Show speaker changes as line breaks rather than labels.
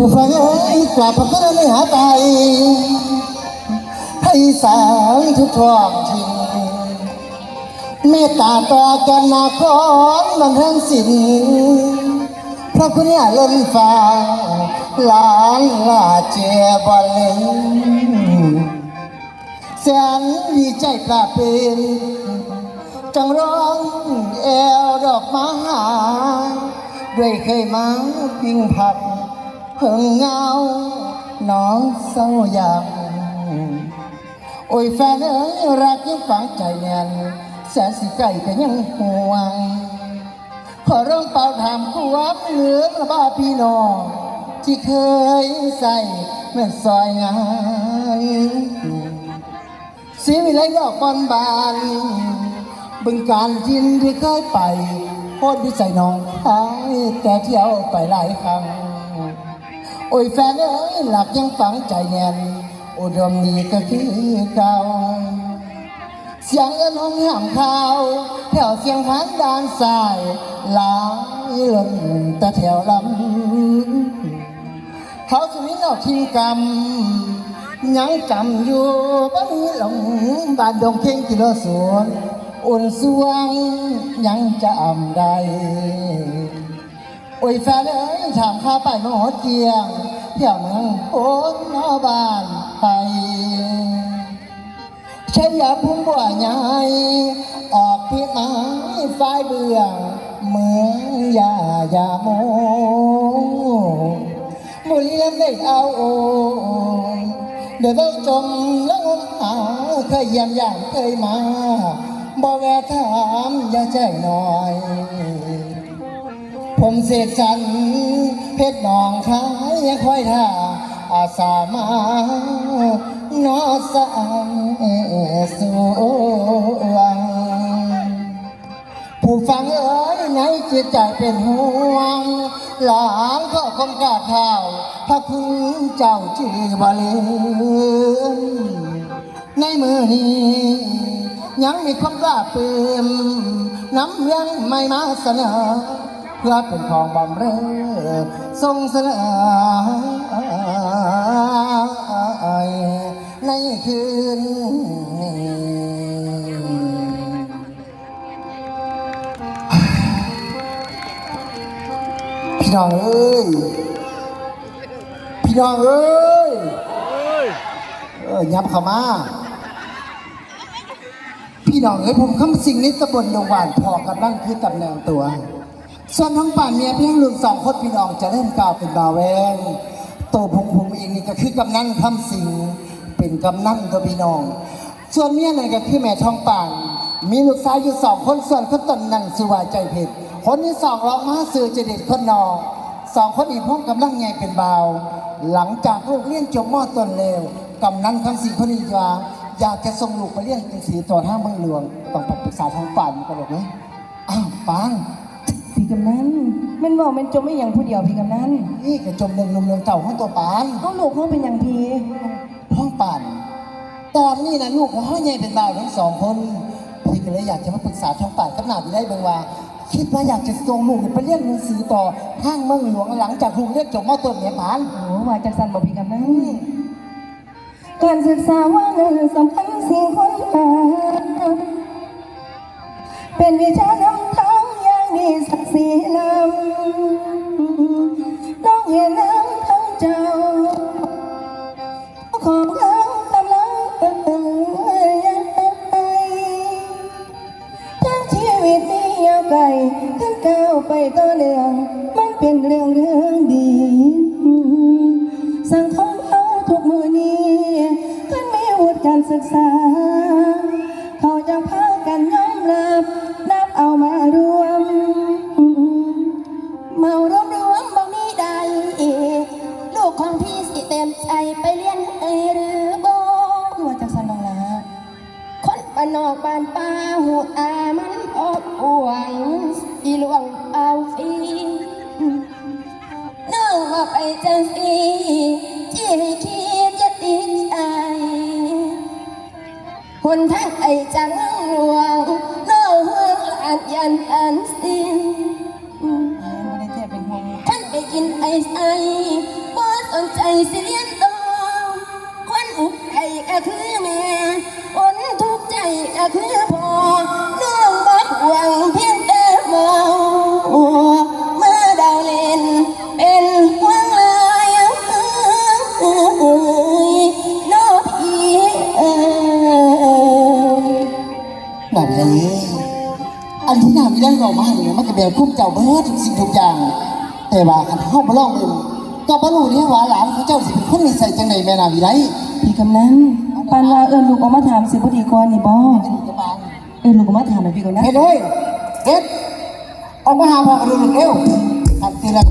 ผู้ฟังเอ้ยกลับพระคุณเนื้อหาไตให้สาวทุกท้องถิ่นเมตตาต่อกันนาคอนมันทั้งสิ้นพระคุณอย่าล้นฟ้าหลานลาเจียบอลเลแสนดีใจปลาเป็นจังร้องแอวดอกไม้ด้วยเคยมาปิ้งผัก เพิ่งเงา น้องเศร้ายังโอ้ยแฟนเอ้ยรักยังฝังใจแน่นแสนสิไก่ก็ยังห่วงขอร้องเป่าถามความเหลือระบ้าพี่น้อง ที่เคยใส่เมื่อซอยงานสีวิไลดอกบอนบาน บึงการทินที่เคยไปโคตรดีใจน้องคายแต่เที่ยวไปหลายครั้ง โอ้ยแฟนเอ้ยหลักยังฝังใจแน่นอุดมนี้ก็คือเก่าเสียงเอิ้นห้องห้ามข่าว แถวเสียงหันด้านซ้ายหลายล้นแต่แถวลำเขาสุวินเอาทิ้งกรรมยังจำอยู่บ้านหลงบ้านดงเพ่งกิโลสวน อุ่นสวงยังจะอำได้ โอ้ยแฟนเอ้ยถามข้าไปมาหอเกียงเที่ยวเมืองโอ้นอบ้านไปใช้ยาพุ่มบัวใหญ่ออกพิษไม้ไฟเบื่องเมืองยายาโมบุรีรัมย์ได้เอาโอเดี๋ยวต้องจมแล้วงหาเคยเยี่ยมอย่างเคยมาบอกแวะถามอย่าใจหน่อย ผมเสกสรรเพชรหนองคายยังคอยท่าอาสามานอสางสวงผู้ฟังเอ๋ยในจิตใจเป็นห่วง หลานก็คงกราบเท้าพระคุณเจ้าชื่อบาลืมในมือนี้ ยังมีความกล้าปืมน้ำเรื่องไม่มาเสนอ เพื่อเป็นของบำเรอส่งเสนอในคืนพี่น้องเอ้ย พี่น้องเอ้ย เออยับเข้ามาพี่น้องเอ้ยผมคำสิ่งนี้ตะบนดงหวานพอกันบ้างคือตำแหน่งตัว ส่วนทั้งป่านเมียเพียงลุงสองคนพี่น้องจะเล่นกาวเป็นบาวแวงตัวผมผมเองนี่ก็คือกำนันคำสิงเป็นกำนันตัวพี่น้อง ส่วนเมียนั่นก็คือแม่ทองป่านมีลูกชายอยู่สองคนส่วนคนตนนั่นสุวาใจเพชรคนที่สองรองมาสื่อเจเด็ดคนนองสองคนอีกพ้อมกำลังใหญ่เป็นเบาหลังจากลูกเรียนจบมอต้นเลวกำนันคำสิงคนนี้ว่าอยากจะส่งลูกไปเรียนเป็นสีตัวห้าเมืองหลวงต้องไปปรึกษาทางป่านก็บอกเลยอ้าวปัง
กำนันแมันบอกแมันจมไม่อย่างผู้เดียวพี่กำนัน
นี่กระจมเรืองลมเรืองเก่าของตัวปาน
เขาลูกเขาเป็นอย่างพี่
ห้องป่านตอนนี้นะลูกของห้องใหญ่เป็นบ่าวทั้งสองคนพี่ก็เลยอยากจะมาปรึกษาทางป่านกับหนาที่ได้เบางว่า คิดว่าอยากจะส่งลูกไปเรียนหนังสือต่อห้างเมืองหลวงหลังจากลูกเรียนจบมต้นเนี่ยปาน
โอ้มาจากสันบอกพี่กำนันการศึกษาว่าเรื่องสำคัญสิ่งคนหาเป็นวิชานำ วิตนี้ยาวไกลทั้งก้าวไปต่อเนื่อง มันเป็นเรื่องเรื่องดี สังคมเราทุกมือนี้ท่านมีวุฒิการศึกษา เขาจะพากันยอมรับนับเอามารวม เมารวมรวมบ่มีใดลูกของพี่สิเต็มใจไปเรียนเอหรือบ่คือว่าจักสันนองลาคนบ้านนอกบ้านป่าหูตา มันอบอวงอีหลวงเอาฟีน้องว่าไปจังสีที่ให้คิดจะติดใจคนทั้งไอจังหลวงน้องเฮืออันยันอันสิ้นไป็นห่วงท่านไปกินไอใส่บ่สนใจสิเรียนต่อคนอุกใจก็คือแม่คนทุกใจก็คือพ่อ
แบบนี้ อันที่นามีได้เรามาเนี่ยมันก็แบบคุ้มเจ้าเบิดทุกสิ่งทุกอย่าง แต่ว่าคันเฮาบ่ลองเบิ่งก็บ่รู้เนี่ยว่าหลานของเจ้าสิเป็นคนนิสัยจังไดแม่นาวิไล
พี่กำนันปานว่าเอิญลูกออกมาถามสิพอดีก่อนนี่บ่
เป็นกระบาล
เอิญลูกออกมาถามให้พี่กำนัน
เฮ็ดเฮ้ยเฮ็ดออกมาหาพ่อกับลูกเร็วหัดทีละ